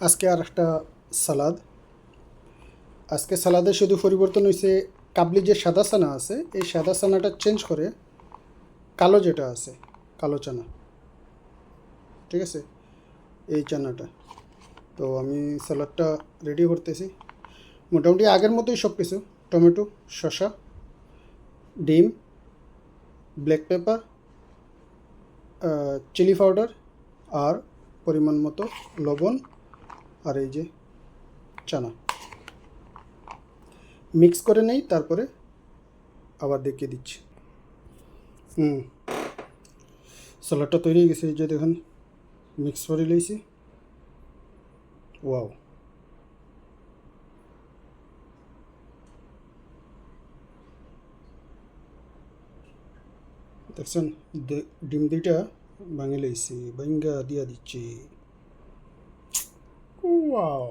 আজকে আর একটা সালাদ। আজকে সালাদে শুধু পরিবর্তন হয়েছে কাবলি যে সাদা চানা আছে, এই সাদা চানাটা চেঞ্জ করে কালো যেটা আছে, কালো চানা। ঠিক আছে? এই চানাটা। তো আমি সালাদটা রেডি করতেছি। মোটামুটি আগের মতোই সব কিছু টমেটো, শসা, ডিম ব্ল্যাক পেপার চিলি পাউডার আর পরিমাণ মতো লবণ আর এই যে চানা। মিক্স করে নেই, তারপরে আবার দেখিয়ে দিচ্ছি। হুম। স্যালাডটা তৈরি হয়ে গেছে, এই যে দেখুন মিক্স করে লইছি ওয়াও দেখছেন ডিম দুইটা ভাঙে লইছি ভাঙ্গা দিয়া দিচ্ছি। ওয়াও